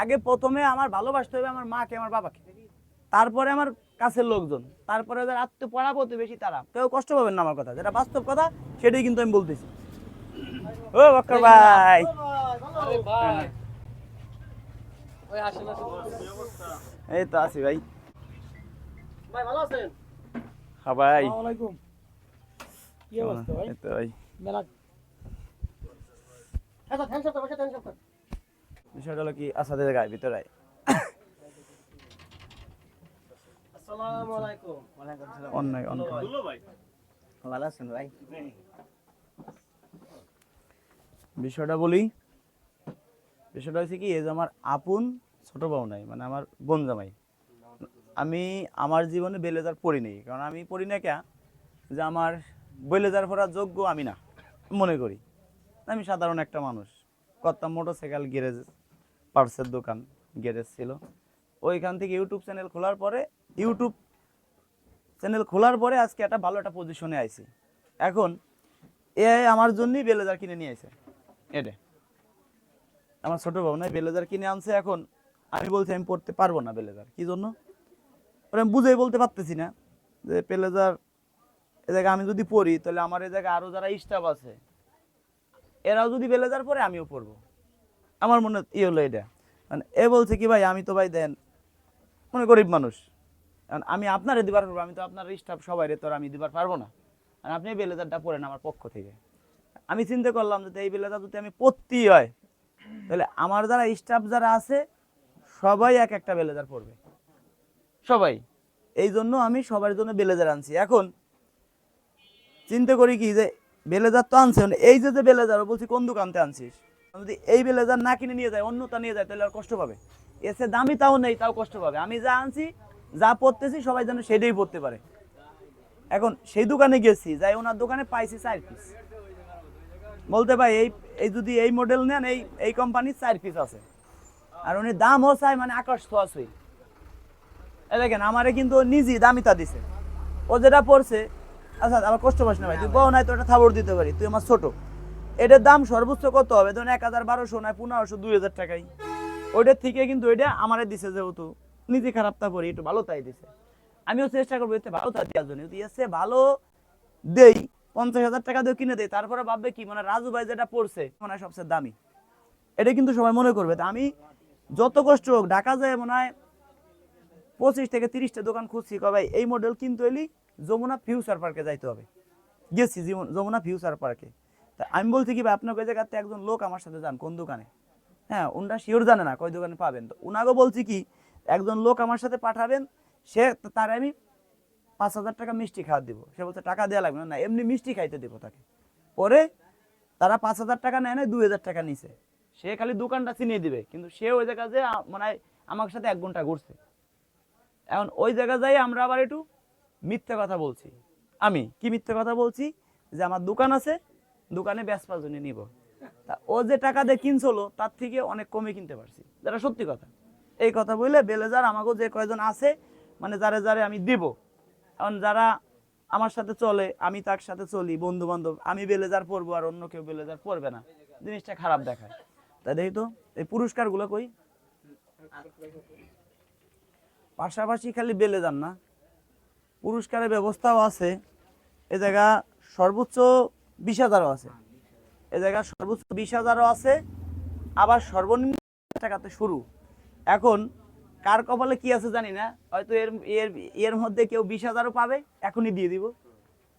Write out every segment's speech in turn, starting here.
আগে প্রথমে আমার ভালোবাসতে হবে আমার মাকে আমার বাবাকে। তারপরে আমার কাছের লোকজন। তারপরে যারা আত্ম পড়া প্রতিবেশী তারা। কেউ কষ্ট পাবেন না আমার কথা। যেটা বাস্তব কথা সেটাই কিন্তু আমি বলতেছি। ও বক্কর ভাই। আসেন এই তো আছি ভাই। ভাই ভালো আছেন? হ্যাঁ ভাই। আলাইকুম। কি অবস্থা ভাই? এই তো ভাই। মেলা আচ্ছা টেনশন বিষয়টা হলো কি আসাদের গায়ে ভিতরে আসসালামু আলাইকুম। অন্য অন্য ভালো আছেন ভাই? বিষয়টা বলি বিষয়টা হচ্ছে কি এই যে আমার আপন ছোট বউ নাই মানে আমার বোন জামাই। আমি আমার জীবনে বেলেজার পড়ি নেই কারণ আমি পড়ি না কে যে আমার বেলেজার পড়ার যোগ্য আমি না মনে করি। আমি সাধারণ একটা মানুষ করতাম মোটরসাইকেল গ্যারেজ পার্সের দোকান গ্যারেজ ছিল। ওইখান থেকে ইউটিউব চ্যানেল খোলার পরে, ইউটিউব চ্যানেল খোলার পরে আজকে একটা ভালো একটা পজিশনে আইছি। এখন এ আমার জন্যই বেলেজার কিনে নিয়ে আসে এটা আমার ছোট ভাব নাই বেলেজার কিনে আনছে এখন। আমি বলছি, আমি পড়তে পারব না বেলেজার কি জন্য? আমি বুঝেই বলতে পারতেছি না যে বেলেজার এ জায়গায় আমি যদি পড়ি, তাহলে আমার এ জায়গায় আরও যারা স্টাফ আছে, এরাও যদি বেলেজার পরে আমিও পড়ব। আমার মনে ই হলো এটা। মানে এ বলছে কি, ভাই, আমি তো, ভাই, দেন, মনে গরিব মানুষ। কারণ আমি আপনারে দিবার পারব, আমি তো আপনার স্টাফ সবাই তো আমি দিবার পারব না। আর আপনি বেলেজারটা পড়েন আমার পক্ষ থেকে। আমি চিন্তা করলাম যে, এই বেলেজার যদি আমি পড়তেই হয়, তাহলে আমার যারা স্টাফ যারা আছে, সবাই এক একটা বেলেজার পড়বে। সবাই। এই জন্য আমি সবার জন্য বেলেজার আনছি। এখন চিন্তা করি কি যে বেলেজার তো আনছে এই যে যে বেলেজার বলছি, কোন দোকানতে আনছিস? যদি এই বেলেজার না কিনে নিয়ে যায় অন্যটা নিয়ে যায়, তাহলে আর কষ্ট পাবে? এসে দামি তাও নেই, তাও কষ্ট পাবে। আমি যা আনছি, যা পড়তেছি সবাই যেন সেটাই পড়তে পারে। এখন সেই দোকানে গেছি, যাই ওনার দোকানে পাইছি চার পিস বলতে ভাই, এই এই যদি এই মডেল নেন, এই এই কোম্পানির চার পিস আছে। আর উনি দামও চাই মানে আকাশ ছোঁয়াছুই এ দেখেন, আমারে কিন্তু ও নিজেই দামিতা দিছে। ও যেটা পড়ছে আচ্ছা আমার কষ্ট পাস না ভাই, তুই বউ নাই তো একটা থাবড় দিতে পারি, তুই আমার ছোট। এটার দাম সর্বোচ্চ কত হবে? ধরুন এক হাজার বারোশো নয়, পনেরোশো, দুই হাজার টাকাই। ওইটার থেকে কিন্তু ওইটা আমারে দিছে যেহেতু। নিজে খারাপ তা পড়ি, একটু ভালো তাই দিছে। আমিও চেষ্টা করব এতে ভালো তা দেওয়ার জন্য। এসে ভালো দেই, পঞ্চাশ হাজার টাকা দিয়ে কিনে দেয় তারপরে ভাববে কি মানে রাজু ভাই যেটা পড়ছে, মনে হয় সবচেয়ে দামি। এটা কিন্তু সবাই মনে করবে। তা আমি যত কষ্ট হোক, ঢাকা যায় মনে হয় পঁচিশ থেকে তিরিশটা দোকান খুঁজছি। কবে এই মডেল কিনতে এলি যমুনা ফিউচার পার্কে যাইতে হবে। গেছি যমুনা ফিউচার পার্কে তা আমি বলছি কি ভাই আপনার জায়গাতে একজন লোক আমার সাথে যান কোন দোকানে? হ্যাঁ উনরা শিওর জানে না কয় দোকানে পাবেন। তো উনাকে বলছি কি একজন লোক আমার সাথে পাঠাবেন সে তার আমি পাঁচ হাজার টাকা মিষ্টি খাওয়া দিব। সে বলছে টাকা দেওয়া লাগবে না, না এমনি মিষ্টি খাইতে দিব তাকে। পরে তারা পাঁচ হাজার টাকা নেয় না দুই হাজার টাকা নিছে। সে খালি দোকানটা চিনিয়ে দিবে কিন্তু সে ওই জায়গা যে মানে আমার সাথে এক ঘণ্টা ঘুরছে। এখন ওই জায়গা যাই আমরা আবার একটু মিথ্যে কথা বলছি। আমি কি মিথ্যে কথা বলছি? যে আমার দোকান আছে দোকানে বেসপার জন্য নিব। তা ও যে টাকা দিয়ে কিনছিল, তার থেকে অনেক কমে কিনতে পারছি। যেটা সত্যি কথা। এই কথা বললে বেলেজার আমাকেও যে কয়জন আছে মানে যারা যারা আমি দিব। এখন যারা আমার সাথে চলে, আমি তার সাথে চলি বন্ধু বান্ধব আমি বেলেজার পরবো আর অন্য কেউ বেলেজার পরবে না। জিনিসটা খারাপ দেখায়। তাই দেখি তো, এই পুরস্কারগুলো কই? পাশাপাশি খালি বেলে যান না। পুরস্কারের ব্যবস্থাও আছে। এ জায়গা সর্বোচ্চ বিশ হাজারও আছে। এ জায়গা সর্বোচ্চ বিশ হাজারও আছে। আবার সর্বনিম্ন টাকাতে শুরু। এখন কার কপালে কি আছে জানি না। হয়তো এর এর এর মধ্যে কেউ বিশ হাজারও পাবে এখনই দিয়ে দিব।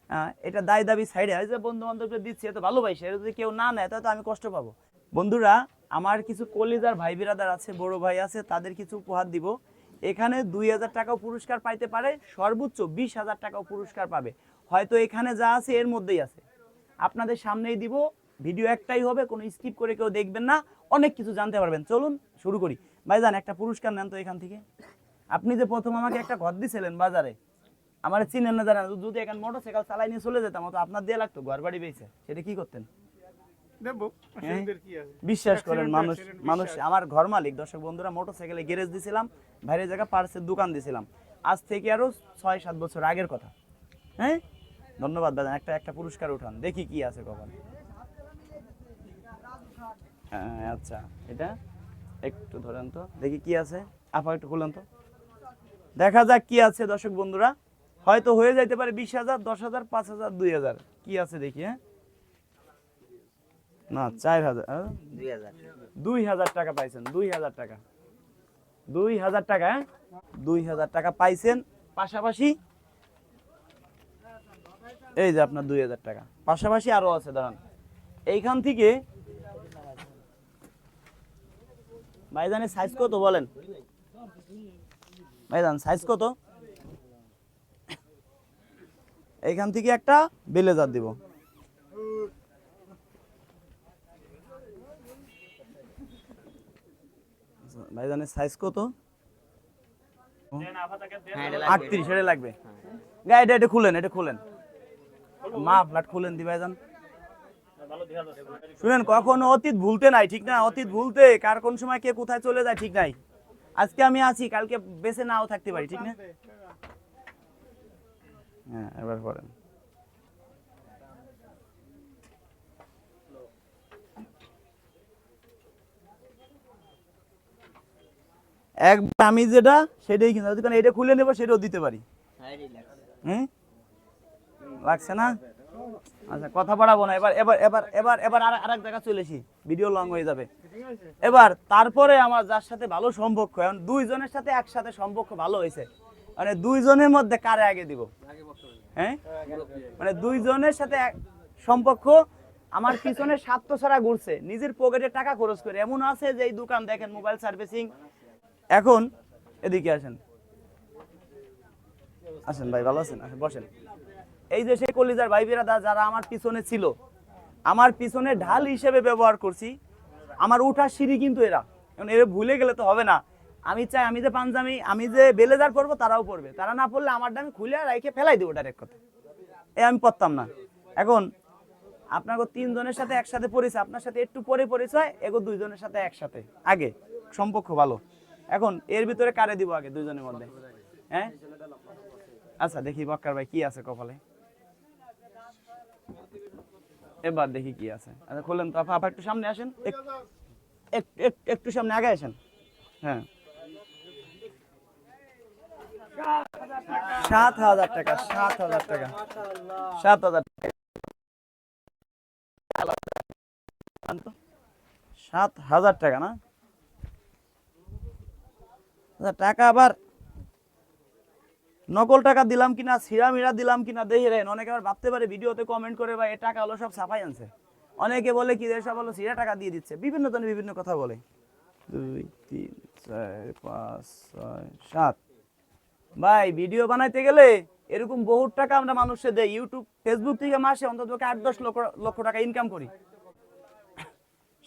হ্যাঁ, এটা দায় দাবি সাইডে যে বন্ধু বান্ধবকে দিচ্ছি এত ভালোবাসি। এটা যদি কেউ না নেয় তাহলে তো আমি কষ্ট পাবো। বন্ধুরা আমার কিছু কলিজার ভাই বিরাদার আছে বড় ভাই আছে তাদের কিছু উপহার দিব। এখানে দুই হাজার টাকাও পুরস্কার পাইতে পারে সর্বোচ্চ বিশ হাজার টাকাও পুরস্কার পাবে। হয়তো এখানে যা আছে এর মধ্যেই আছে। আপনাদের সামনেই দিব। ভিডিও একটাই হবে কোনো স্কিপ করে কেউ দেখবেন না। অনেক কিছু জানতে পারবেন। চলুন শুরু করি। ভাইজান একটা পুরস্কার নেন তো এখান থেকে। আপনি যে প্রথম আমাকে একটা ঘর দিছিলেন বাজারে আমার চিনেন না জানেন যদি এখানে মোটরসাইকেল চালাই নিয়ে চলে যেতাম তো আপনার দিয়ে লাগতো ঘর বাড়ি বেঁচে। সেটা কি করতেন? হ্যাঁ? বিশ্বাস করেন মানুষ মানুষ আমার ঘর মালিক দর্শক বন্ধুরা মোটরসাইকেলে গ্যারেজ দিছিলাম বাইরের জায়গা পার্সের দোকান দিছিলাম। আজ থেকে আরও ছয় সাত বছর আগের কথা। হ্যাঁ? ধন্যবাদ দাদা একটা একটা পুরস্কার উঠান দেখি কি আছে কখন। হ্যাঁ আচ্ছা এটা? একটু ধরেন তো দেখি কি আছে। আপা একটু খুলেন তো। দেখা যাক কি আছে দর্শক বন্ধুরা। হয়তো হয়ে যাইতে পারে বিশ হাজার দশ হাজার পাঁচ হাজার দুই হাজার। কি আছে দেখি হ্যাঁ? না চার হাজার দুই হাজার টাকা পাইছেন দুই হাজার টাকা। দুই হাজার টাকা হ্যাঁ? দুই হাজার টাকা পাইছেন পাশাপাশি এই যে আপনার দুই হাজার টাকা। পাশাপাশি আরও আছে দাঁড়ান। এইখান থেকে ভাইজানের সাইজ কত বলেন? ভাইজান সাইজ কত? এইখান থেকে একটা বেলেজার দিব। ভাইজানের সাইজ কত? হ্যাঁ। আটত্রিশ এটা লাগবে। গায়ে এটা এটা খুলেন এটা খুলেন। মা ফ্ল্যাট খুলেন দি ভাইজান। শুনেন কখনো অতীত ভুলতে নাই ঠিক না? অতীত ভুলতে কার কোন সময় কে কোথায় চলে যায় ঠিক নাই। আজকে আমি আছি কালকে বেঁচে নাও থাকতে পারি ঠিক না? হ্যাঁ এবার আমি যেটা সেটাই কিন্তু যদি এটা খুলে নেব সেটাও দিতে পারি। হ্যাঁ লাগছে। না? আচ্ছা কথা বাড়াবো না। এবার এবার এবার এবার এবার আর, আরেক জায়গা চলেছি ভিডিও লং হয়ে যাবে। এবার তারপরে আমার যার সাথে ভালো সম্পর্ক, এখন দুইজনের সাথে একসাথে সম্পর্ক ভালো হয়েছে। মানে দুইজনের মধ্যে কারে আগে দিব? হ্যাঁ? মানে দুইজনের সাথে সম্পর্ক, আমার পিছনে স্বার্থ ছাড়া ঘুরছে। নিজের পকেটে টাকা খরচ করে। এমন আছে যে এই দোকান দেখেন মোবাইল সার্ভিসিং এখন, এদিকে আসেন। আসেন ভাই, ভালো আছেন? আসেন, বসেন। এই যে সেই কলিজার ভাই বিরাদা যারা আমার পিছনে ছিল, আমার পিছনে ঢাল হিসেবে ব্যবহার করছি। আমার উঠার সিঁড়ি কিন্তু এরা। এখন এরা ভুলে গেলে তো হবে না। আমি চাই আমি যে পাঞ্জামি, আমি যে বেলেজার পরবো, তারাও পড়বে তারা না পড়লে আমার আমি খুলে রাইখে ফেলাই দেবো ডাইরেক্ট কথা। এ আমি পড়তাম না। এখন আপনাকে তিনজনের সাথে একসাথে পরিচয়, আপনার সাথে একটু পরে পরিচয়, এগো দুইজনের সাথে একসাথে। আগে, সম্পর্ক ভালো। এখন এর ভিতরে কারে দিব আগে দুইজনের মধ্যে? হ্যাঁ? আচ্ছা দেখি বক্কার ভাই কি আছে কপালে। এবার দেখি কি আছে। আচ্ছা খুললেন তো আপা আপা একটু সামনে আসেন। এক- এক- এক- একটু সামনে আগে আসেন। হ্যাঁ। সাত হাজার টাকা সাত হাজার টাকা। সাত হাজার টাকা। সাত হাজার টাকা না? আচ্ছা, টাকা আবার নকল টাকা দিলাম কিনা সিরা মিরা দিলাম কিনা, দেখে রেন অনেকে আবার ভাবতে পারে, ভিডিওতে কমেন্ট করে বা এ টাকা হলো সব ছাপাই আনছে। অনেকে বলে, কি সব হলো সিরা টাকা দিয়ে দিচ্ছে। বিভিন্ন জনে বিভিন্ন কথা বলে। দুই, তিন, চার, পাঁচ, ছয়, সাত। ভাই, ভিডিও বানাইতে গেলে এরকম বহুত টাকা আমরা মানুষে দেই। ইউটিউব ফেসবুক থেকে মাসে অন্তত আট, দশ লক্ষ লক্ষ টাকা ইনকাম করি।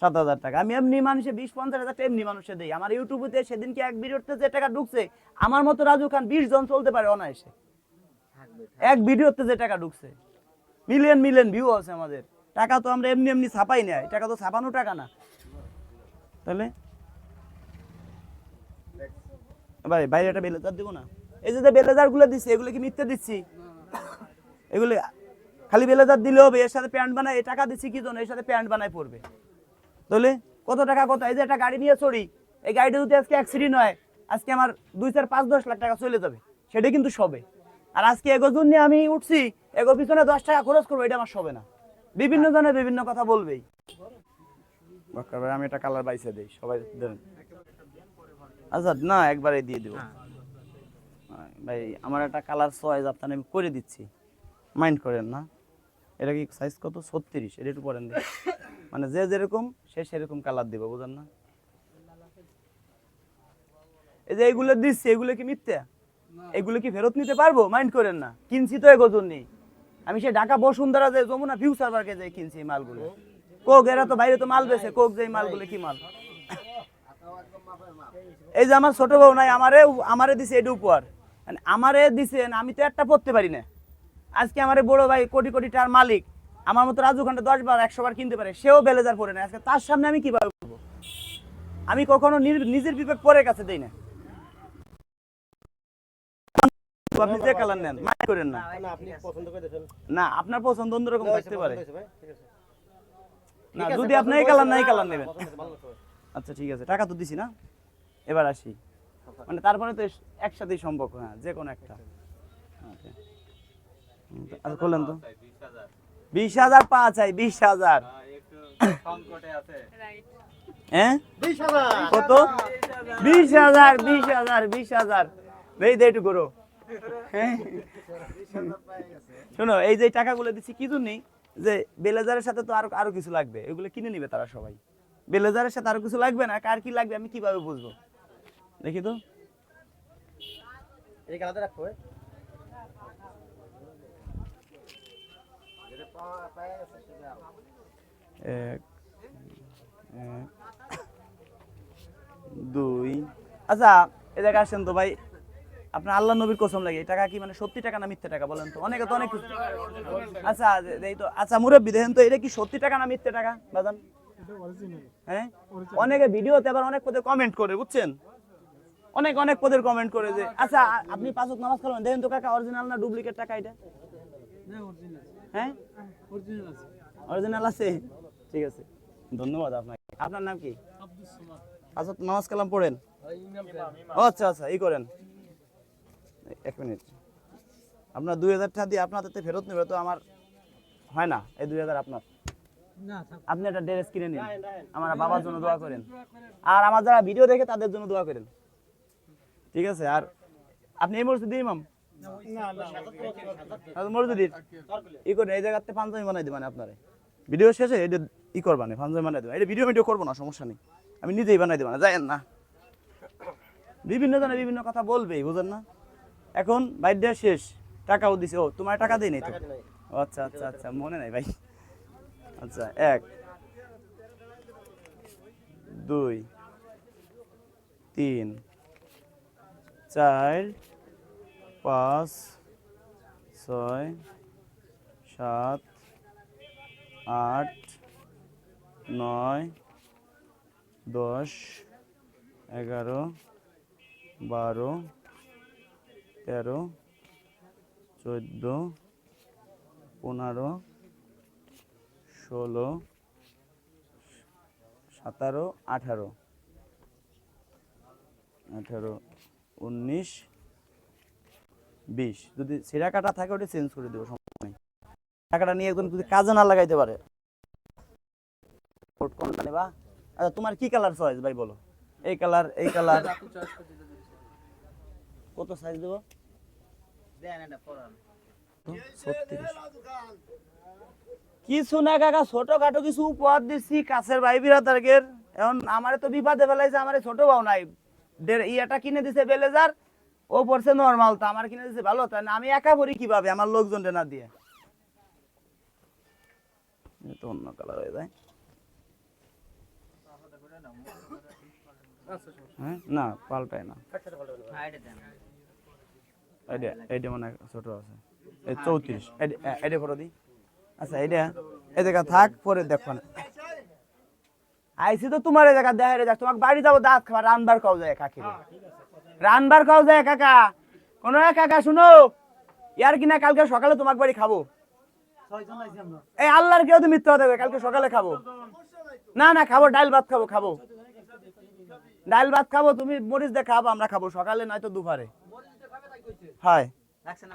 সাত হাজার টাকা। আমি এমনি মানুষে বিশ, পঞ্চাশ হাজার টাকা এমনি মানুষে দিই। আমার ইউটিউবে সেদিনকে এক ভিডিওতে যে টাকা ঢুকছে, আমার মতো রাজু খান বিশ জন চলতে পারে অনায়াসে। এক ভিডিওতে যে টাকা ঢুকছে। মিলিয়ন মিলিয়ন ভিউ আছে আমাদের। টাকা তো আমরা এমনি এমনি ছাপাই না। টাকা তো ছাপানো টাকা না। তাহলে? ভাই, বাইরে একটা বেলেজার দিব না। এই যে বেলেজারগুলো দিচ্ছি এগুলো কি মিথ্যে দিচ্ছি? এগুলো খালি বেলেজার দিলে হবে, এর সাথে প্যান্ট বানায় টাকা দিচ্ছি কি জন্য? এর সাথে প্যান্ট বানায় পড়বে। তাহলে কত টাকা কত? এই যে একটা গাড়ি নিয়ে চড়ি এই গাড়িটা যদি আজকে অ্যাক্সিডেন্ট হয় আজকে আমার দুই চার পাঁচ দশ লাখ টাকা চলে যাবে সেটা কিন্তু সবে। আর আজকে এগো নিয়ে আমি উঠছি এগো পিছনে দশ টাকা খরচ করব এটা আমার সবে না। বিভিন্ন জনে বিভিন্ন কথা বলবেই। আমি একটা কালার বাইসে দিই সবাই দেন। আচ্ছা না একবারে দিয়ে দেবো। ভাই আমার একটা কালার চয়েস আপনার আমি করে দিচ্ছি। মাইন্ড করেন না। এটা কি সাইজ কত? ছত্রিশ এটা একটু পরেন দিই। মানে যে যেরকম সে সেরকম কালার দিব বুঝেন না? এই যে এগুলো দিচ্ছি এগুলো কি মিথ্যা? এগুলো কি ফেরত নিতে পারব? মাইন্ড করেন না। কিনছি তো এগো নেই। আমি সে ঢাকা বসুন্ধরা যে যমুনা ফিউচার পার্কে যাই কিনছি এই মালগুলো। কোক এরা তো বাইরে তো মাল বেছে কোক যে এই মালগুলো কি মাল? এই যে আমার ছোট বউ নাই আমারে আমারে দিছে এটা উপহার মানে আমারে দিছেন আমি তো একটা পড়তে পারি না। আজকে আমারে বড় ভাই কোটি কোটি টাকার মালিক। আমার মতো রাজু খানটা দশ বার একশো বার কিনতে পারে সেও বেলেজার পরে না আজকে তার সামনে আমি কীভাবে করব আমি কখনো নিজের বিবেক পরের কাছে দেই না। আপনি যে কালার নেন মাইন্ড করেন না। না না আপনার পছন্দ অন্যরকম থাকতে পারে। না যদি আপনি এই কালার হয়েছে, নাই কালার নেবেন। আচ্ছা ঠিক আছে টাকা তো দিছি না। এবার আসি। মানে তারপরে তো একসাথেই সম্পর্ক হ্যাঁ যে কোনো একটা। আচ্ছা। আচ্ছা করলেন তো? বিশ হাজার পা চাই বিশ হাজার। হ্যাঁ বিশ হাজার। কত? বিশ হাজার বিশ হাজার বিশ হাজার। এই দে একটু করো হ্যাঁ। শোনো এই যে টাকাগুলো দিচ্ছি কি জন্যই যে বেলেজারের সাথে তো আরও আরও কিছু লাগবে। এগুলো কিনে নিবে তারা সবাই। বেলেজারের সাথে আরও কিছু লাগবে না? কার কি লাগবে আমি কীভাবে বুঝব? দেখি তো। এই গালাতে রাখো এক দুই আচ্ছা এ জায়গায় আসেন তো ভাই। আপনার আল্লাহ নবীর কসম লাগে। এই টাকা কি মানে সত্যি টাকা না মিথ্যে টাকা বলেন তো? অনেকে তো অনেক আচ্ছা এই তো আচ্ছা মুরব্বী, দেখেন তো, এটা কি সত্যি টাকা না মিথ্যে টাকা, বাজান? হ্যাঁ? অনেকে ভিডিওতে আবার অনেক পদে কমেন্ট করে, বুঝছেন? অনেক অনেক পদের কমেন্ট করে যে আচ্ছা আপনি পাঁচ ওয়াক্ত নামাজ পড়বেন, দেখেন তো কাকা অরিজিনাল না ডুপ্লিকেট টাকা এটা? হ্যাঁ? অরিজিনাল আছে। ঠিক আছে। ধন্যবাদ আপনাকে। আপনার নাম কি? ওয়াক্ত নামাজ কালাম পড়েন? আচ্ছা আচ্ছা এই করেন। এক মিনিট। আপনার দুই হাজার টাকা দিয়ে আপনার হাতে ফেরত নেবে তো আমার হয় না এই দুই হাজার আপনার? আপনি একটা ড্রেস কিনে নিন। আমার বাবার জন্য দোয়া করেন। আর আমার যারা ভিডিও দেখে তাদের জন্য দোয়া করেন। ঠিক আছে আর আপনি এই মসজিদ ইমাম? মসজিদ ই করেন এই জায়গাতে পাঞ্জাবি বানাই দেবেন আপনারে। ভিডিও শেষে এটা ই করবানে পাঞ্জাবি বানাই দেবেন এটা ভিডিও ভিডিও করব না সমস্যা নেই। আমি নিজেই বানাই দেবো না যায়েন না। বিভিন্ন জনে বিভিন্ন কথা বলবেই বুঝেন না? এখন বাইরটা শেষ টাকাও দিছে। ও তোমার টাকা দেই নাই তো? আচ্ছা আচ্ছা আচ্ছা মনে নাই ভাই। আচ্ছা এক দুই তিন চার পাঁচ, ছয়, সাত, আট, নয়, দশ, এগারো, বারো, তেরো, চোদ্দ, পনেরো, ষোলো, সতেরো, আঠারো আঠারো, উনিশ বিশ। যদি সেরা কাটা থাকে ওটা চেঞ্জ করে দেবো সমস্যা নেই। টাকাটা নিয়ে একদম যদি কাজে না লাগাইতে পারে। কোনটা নেবা। আচ্ছা তোমার কি কালার চয়েস ভাই বলো? এই কালার এই কালার কত সাইজ দেবো? কিছু না কাকা ছোটখাটো কিছু উপহার দিচ্ছি কাছের ভাই বিরাতারকের এখন আমারে তো বিপদে ফেলাইছে আমার ছোট ভাও নাই। ইয়েটা কিনে দিছে বেলেজার। ও পড়ছে নর্মাল তো আমার কিনে দিছে, ভালো না, আমি একা পড়ি কীভাবে? আমার লোকজন না দিয়ে। তো অন্য কালার হয়ে যায়। হ্যাঁ? না, পাল্টায় না। মানে ছোট আছে। এই চৌত্রিশ। আচ্ছা থাক না। তো তোমার দেখা যাক। তোমাকে বাড়ি যাব, দাঁত খাবার রানবার খাও যায় কাকি রানবার খাও যায় কাকা কোন কাকা শুনো ইয়ার কিনা কালকে সকালে তোমাকে বাড়ি খাব। এই আল্লাহর কেউ তো মিথ্যা কয়, কালকে সকালে খাব। না না খাব ডাল ভাত খাব খাব। ডাল ভাত খাব তুমি মরিচ দিয়ে খাব আমরা খাব। সকালে নয়তো দুপুরে। না? লাগছে না?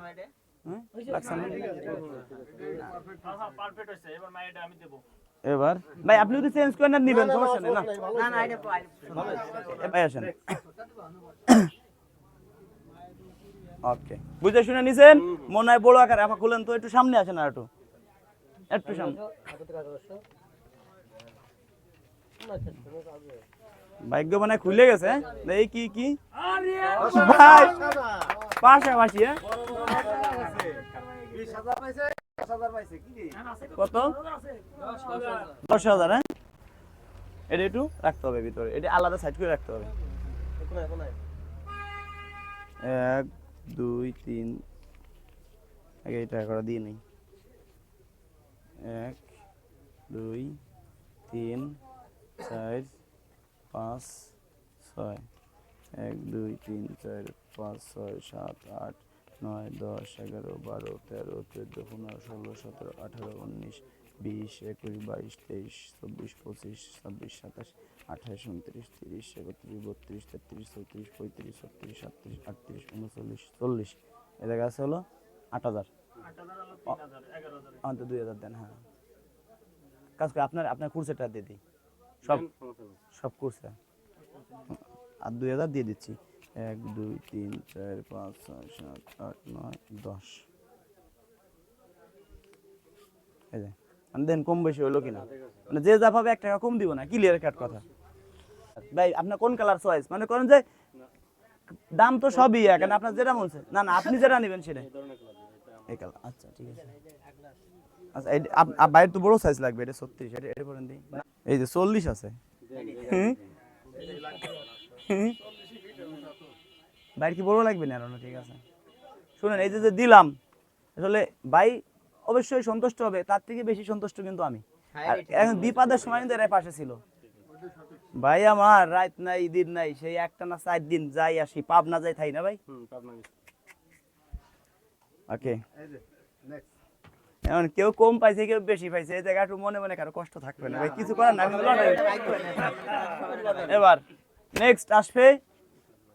পারফেক্ট এবার? ভাই আপনি যদি চেঞ্জ করে নেন নিবেন সমস্যা নেই না? না না এটা পড়াই ভাই আসেন। ওকে বুঝে শুনে নিছেন? মনে হয় বড় আকার। আপা খুলেন তো, একটু সামনে আসেন আর একটু। একটু সামনে। ভাগ্য মানে খুলে গেছে হ্যাঁ? এই কি কি? ভাই, পাশাপাশি হ্যাঁ? কত? দশ হাজার হ্যাঁ? এটা একটু রাখতে হবে ভিতরে। এটা আলাদা সাইড করে রাখতে হবে। এক দুই, তিন। আগে এটা করে দিয়ে নেই। এক, দুই, তিন, চার, পাঁচ, ছয়। এক, দুই, তিন, চার, পাঁচ, ছয়, সাত, আট, নয়, দশ, এগারো, বারো, তেরো, চোদ্দ, পনেরো, ষোলো, সতেরো, আঠারো, উনিশ, বিশ, একুশ, বাইশ, তেইশ, চব্বিশ, পঁচিশ, ছাব্বিশ, সাতাশ আঠাশ উনত্রিশ তিরিশ একত্রিশ বত্রিশ তেত্রিশ চৌত্রিশ পঁয়ত্রিশ ছত্রিশ সাতত্রিশ আটত্রিশ উনচল্লিশ চল্লিশ। এ জায়গা আছে হলো আট হাজার। আমাদের দুই হাজার দেন হ্যাঁ। কাজ করে আপনার আপনার কুরসেটা দিয়ে দিই। সব সব কুরসে আর দুই হাজার দিয়ে দিচ্ছি। এক দুই তিন চার পাঁচ ছয় সাত আট নয় দশ। এই যে। মানে দেন কম বেশি হলো কিনা? মানে যে যা পাবে এক টাকা কম দিব না ক্লিয়ার কাট কথা। ভাই আপনার কোন কালার চয়েস মানে করেন যে দাম তো সবই এক আপনার যেটা চায়। না না আপনি যেটা নেবেন সেটা এই কালার আচ্ছা ঠিক আছে। আচ্ছা আপ- বাইরের তো বড় সাইজ লাগবে এটা ছত্রিশ এটা এটা করেন দিই। এই যে চল্লিশ আছে। বাইরে কি বড় লাগবে না না ঠিক আছে। শুনেন এই যে যে দিলাম আসলে ভাই অবশ্যই সন্তুষ্ট হবে তার থেকে বেশি সন্তুষ্ট কিন্তু আমি। আর এখন বিপদের সময় কিন্তু এরা পাশে ছিল। ভাই আমার রাত নাই দিন নাই সেই একটা না চার দিন যাই আসি। পাবনা যাই থাই না ভাই? ওকে। এখন কেউ কম পাইছে কেউ বেশি পাইছে এই জায়গা একটু মনে মনে কারও কষ্ট থাকবে না। ভাই কিছু করার না এবার নেক্সট আসবে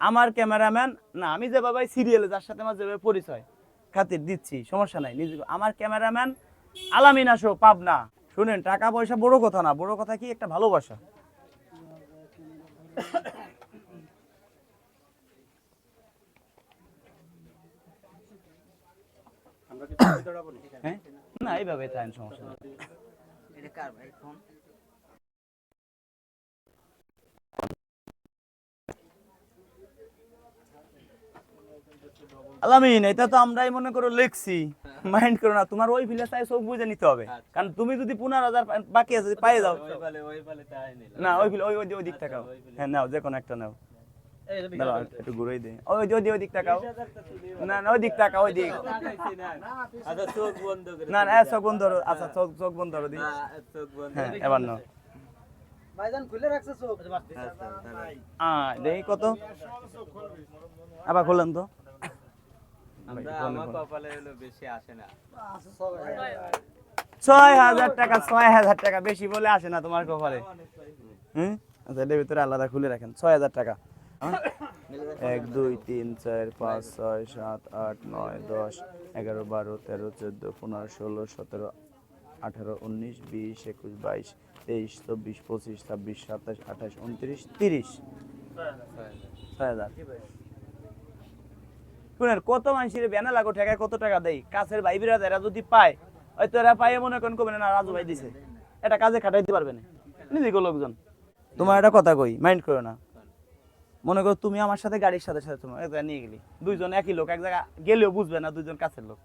আমার ক্যামেরাম্যান না আমি যে বাবাই সিরিয়ালে যার সাথে আমার যেভাবে পরিচয় খাতির দিচ্ছি সমস্যা নাই নিজে আমার ক্যামেরাম্যান আলামিন আসো পাবনা। শুনেন টাকা পয়সা বড় কথা না বড় কথা কি? একটা ভালোবাসা। না এইভাবে তাই সমস্যা নেই এটা কার ভাই ফোন আলামিন এটা তো আমরাই মনে করো লিখছি। মাইন্ড করো না তোমার ওই ফিলে চাই সব বুঝে নিতে হবে। কারণ তুমি যদি পনেরো হাজার বাকি আছে যদি পাই যাও না ওই ফিলে ওই ওই ওই দিক তাকাও। হ্যাঁ নাও যে কোনো একটা নাও। একটু ঘুরেই দে ওই ওই ওই দিক তাকাও। না না ওই দিক তাকাও ওই আচ্ছা না না এ, চোখ বন্ধ করো। আচ্ছা চোখ চোখ বন্ধ করো দি হ্যাঁ এবার নাও। ভাইজান খুলে রাখছে চোখ। আহ দেখি কত। আবার খুললেন তো? আমরা আমার কপালে হলো বেশি আসে না। ছয় হাজার টাকা ছয় হাজার টাকা বেশি বলে আসে না তোমার কপালে। হুম? আচ্ছা এটার ভিতরে আলাদা খুলে রাখেন। ছয় হাজার টাকা। হ্যাঁ? এক দুই তিন চার পাঁচ ছয় সাত আট নয় দশ এগারো বারো তেরো চোদ্দ পনেরো ষোলো সতেরো আঠারো উনিশ বিশ একুশ বাইশ তেইশ চব্বিশ পঁচিশ ছাব্বিশ সাতাশ আঠাশ উনত্রিশ তিরিশ। ছয় হাজার। কত মানুষের বেনা লাগো কত টাকা দেয়? কাছের ভাই বিরাজ, এরা যদি পায়, হয়তো এরা মনে করেন না রাজু ভাই দিছে। এটা কাজে খাটাইতে পারবে না। নিজে গো লোকজন। তোমার কথা কই মাইন্ড করো না। মনে করো তুমি আমার সাথে, গাড়ির সাথে সাথে তোমার নিয়ে গেলি। দুইজন একই লোক, এক গেলেও বুঝবে না দুইজন কাছের লোক।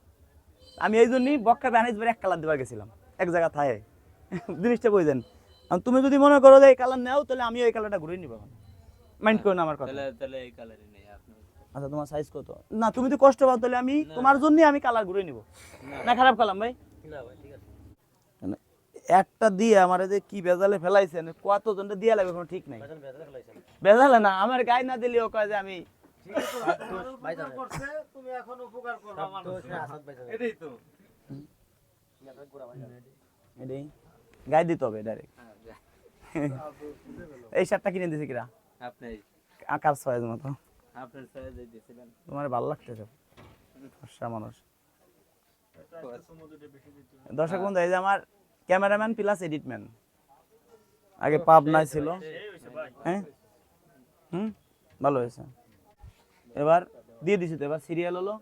আমি এই জন্যই বক্কা এক কালার দেওয়া গেছিলাম, এক জায়গা থায়। জিনিসটা বুঝলেন আর তুমি যদি মনে করো যে এই কালার নেও, তাহলে আমি ওই কালারটা ঘুরে নিবো মাইন্ড করো না আমার কথা। তাহলে এই কালারই আচ্ছা তোমার সাইজ কত? না তুমি তো কষ্ট পাও তাহলে আমি তোমার জন্যই আমি কালার ঘুরে নিব। না। খারাপ কালাম ভাই। না ভাই ঠিক আছে। একটা দিয়ে আমার যে কি বেজালে ফেলাইছেন কত জনটা দিয়ে লাগবে কোনো ঠিক নাই। বেজালে না আমার গায়ে না দিলেও কয় যে আমি এটাই তো। এটাই। গায়ে দিতে হবে ডাইরেক্ট এই শার্টটা কিনে দিছে কিরা? আপনি। আকার ছয়ের মতো? আপনার সাথে যে দিয়েছিলেন। তোমার ভালো লাগতেছে। ফর্সা মানুষ। দর্শক বন্ধু এই যে আমার ক্যামেরাম্যান প্লাস এডিটম্যান। আগে পাবনায় ছিল। হ্যাঁ? হুম? ভালো হয়েছে। এবার দিয়ে দিছি তো এবার সিরিয়াল হলো।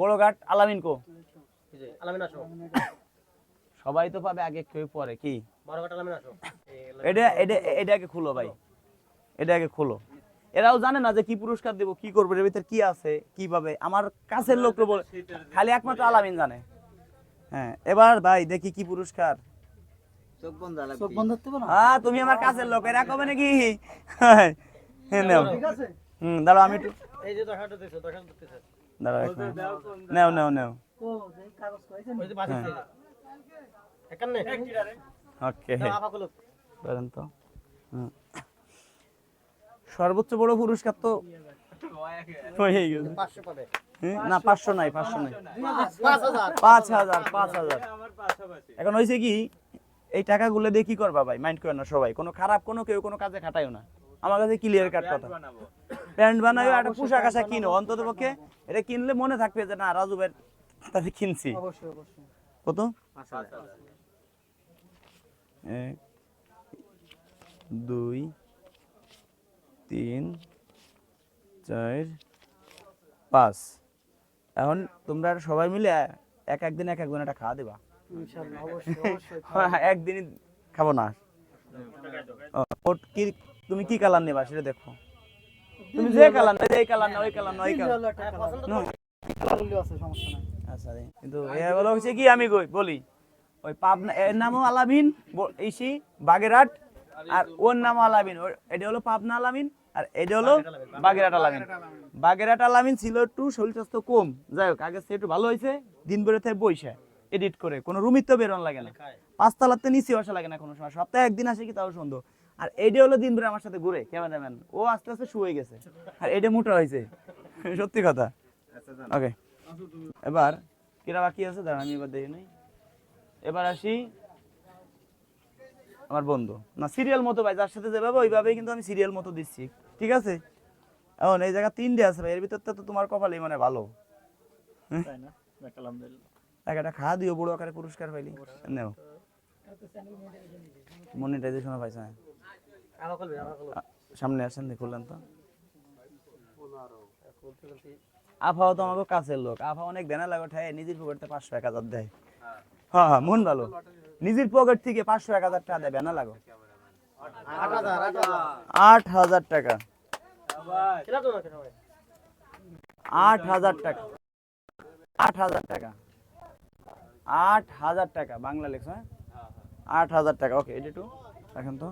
বড় ঘাট আলামিন কো? আলামিন আসো। সবাই তো পাবে আগে কেউ পরে কি? বড় কাটা আলামিন আসো। এটা এটা এটা আগে খুলো ভাই। এটা আগে খোলো। এরাও জানে না যে কি পুরস্কার দেবো কি করব এর ভিতরে কি আছে কীভাবে? আমার কাছের লোক তো বলে খালি একমাত্র আলামিন জানে। হ্যাঁ এবার ভাই দেখি কি পুরস্কার। হ্যাঁ তুমি আমার কাছের লোক এরা কবে নাকি? হ্যাঁ নাও। হুম দাঁড়াও আমি একটু দাঁড়াও। নাও নাও নাও। ওকে। বলেন তো। হুম। সর্বোচ্চ বড় পুরস্কার তো হয়ে গেছে। 500 পাবে হুম, না পাঁচশো নাই পাঁচশো নাই। পাঁচ হাজার পাঁচ হাজার। এখন হয়েছে কি এই টাকাগুলো দিয়ে কি করবা ভাই? মাইন্ড করেন না সবাই। কোনো খারাপ কোনো কেউ কোনো কাজে খাটায়ও না। আমার কাছে ক্লিয়ার কাট কথা। প্যান্ট বানাইও একটা পোশাক আশাক কিনো অন্তত পক্ষে এটা কিনলে মনে থাকবে যে না রাজু ভাই তাতে কিনছি। কত? এক দুই তিন চার পাঁচ। এখন তোমরা সবাই মিলে এক একদিন এক একজন একটা খাওয়া দেবা। অবশ্যই একদিনই খাব না। কি তুমি কি কালার নেবা সেটা দেখো। তুমি যে কালার না এই কালার না ওই কালার না ওই কালার আচ্ছা রে। কিন্তু এ হলো হচ্ছে কি আমি কই বলি। ওই পাবনা এর নামও আলামিন ইসি বাগেরহাট আর ওর নামও আলামিন। এটা হলো পাবনা আলামিন। আর এটা হলো বাগেরহাট আলামিন বাগেরহাট আলামিন ছিল একটু শরীর স্বাস্থ্য কম। যাই হোক আগে সে একটু ভালো হয়েছে দিন বেরোতে বইসা এডিট করে। কোনো রুমিত তো বেরোন লাগে না। পাঁচতলাতে নিচে আসা লাগে না কোনো সময়। সপ্তাহে একদিন আসে কি তাও সুন্দর আর এইটা হলো দিন ধরে আমার সাথে ঘুরে ক্যামেরাম্যান। ও আস্তে আস্তে শুয়ে গেছে। আর এটা মোটা হয়েছে। সত্যি কথা। ওকে এবার কিরা বাকি আছে? দাঁড়া আমি এবার দেখি নাই। এবার আসি আমার বন্ধু। না সিরিয়াল মতো ভাই যার সাথে যেভাবে ওইভাবেই কিন্তু আমি সিরিয়াল মতো দিচ্ছি। ঠিক আছে? এখন এই জায়গা তিনটে আছে ভাই এর ভিতর তো তোমার কপালই মানে ভালো। একটা খা দিও বড় আকারে পুরস্কার পাইলি। নেও। মনিটাইজেশন পাইছে। হ্যাঁ। সামনে আসেন দেখুন তো? আফাও তো আমাকে কাছের লোক। আফা অনেক দেনা লাগে ঠায় নিজের পকেটে পাঁচশো এক হাজার দেয়। হ্যাঁ হ্যাঁ মন ভালো। নিজের পকেট থেকে পাঁচশো এক হাজার টাকা দেবে না লাগো? আট হাজার টাকা। আট হাজার টাকা। আট হাজার টাকা। আট হাজার টাকা। বাংলা লেখা হ্যাঁ? আট হাজার টাকা। ওকে এটা একটু এখন তো।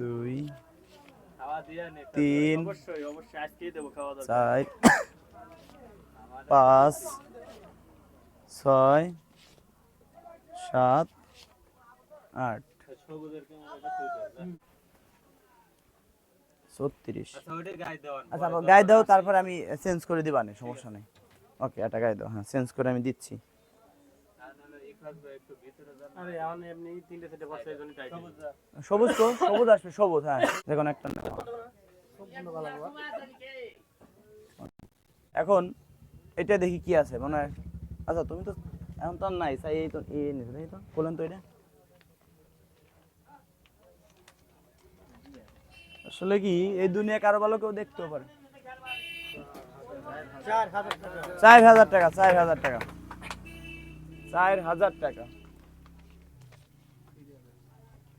দুই তিন চার পাঁচ ছয় সাত আট। দে। ছত্রিশ। আচ্ছা গায়ে আচ্ছা দাও তারপরে আমি চেঞ্জ করে দিবা নি সমস্যা নেই। ওকে এটা গায়ে দাও হ্যাঁ চেঞ্জ করে আমি দিচ্ছি। সবুজ তো? সবুজ আসবে সবুজ হ্যাঁ। দেখুন একটা এখন এটা দেখি কি আছে মানে আচ্ছা তুমি তো এখন তো আর নাই চাই এই তো এই নিছে তাই তো বলেন তো এটা। আসলে কি এই দুনিয়া কারও ভালো কেউ দেখতেও পারে। চার হাজার টাকা চার হাজার টাকা। চার হাজার টাকা।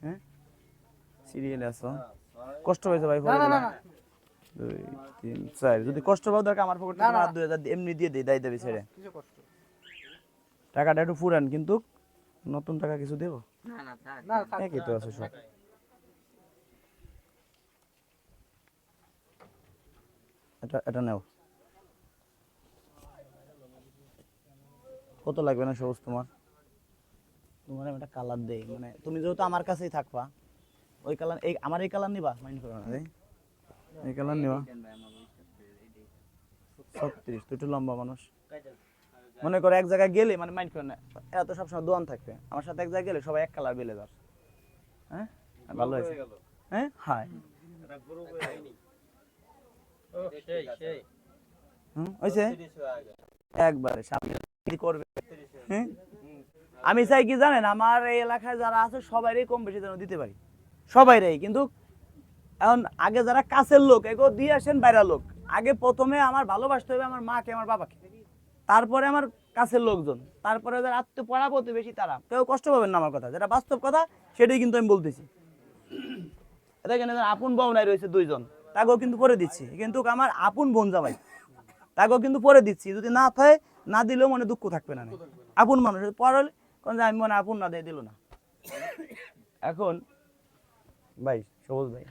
হ্যাঁ? সিরিয়ালে আছো? কষ্ট হয়েছে ভাই না না না? না দুই তিন চার। যদি কষ্ট পাও দরকার আমার পকেট থেকে দুই হাজার এমনি দিয়ে দিই দায় দেবে ছেড়ে। কিছু কষ্ট। টাকাটা একটু ফুরান কিন্তু নতুন টাকা কিছু দেবো? না না না একই তো আছে সব। এটা এটা নাও। কত লাগবে না সবুজ তোমার? তোমার আমি একটা কালার দেই মানে তুমি যেহেতু আমার কাছেই থাকবা ওই কালার এই আমার এই কালার নিবা? মাইন্ড করো না এই কালার নিবা। ছত্রিশ তুই একটু লম্বা মানুষ। মনে করো এক জায়গায় গেলে মানে মাইন্ড করে না এত সবসময় দোয়ান থাকবে। আমার সাথে এক জায়গায় গেলে সবাই এক কালার বেলে যার হ্যাঁ? ভালো হয়েছে। হ্যাঁ? হাই এটা গ্রুপ হয়নি সেই সেই হুম হয়েছে তিরিশ গেছে একবারে সামনে। করবে। হ্যাঁ? আমি চাই কি জানেন আমার এই এলাকায় যারা আছে সবাইরই কম বেশি যেন দিতে পারি। সবাইরই কিন্তু এখন আগে যারা কাছের লোক এগো দিয়ে আসেন বাইরের লোক। আগে প্রথমে আমার ভালোবাসতে হবে আমার মাকে আমার বাবাকে। তারপরে আমার কাছের লোকজন। তারপরে যারা আত্মীয় পড়া প্রতিবেশী তারা। কেউ কষ্ট পাবেন না আমার কথা। যেটা বাস্তব কথা সেটাই কিন্তু আমি বলতেছি। এটা কেন আপন বউনাই রয়েছে দুইজন। তাকেও কিন্তু পরে দিচ্ছি। কিন্তু আমার আপন বোন জামাই। তাকেও কিন্তু পরে দিচ্ছি। যদি না থাকে না দিলেও মনে দুঃখ থাকবে না আপন মানুষ পড়ালে কোন আমি মনে আপন না দিয়ে দিল না। এখন ভাই সবুজ ভাই।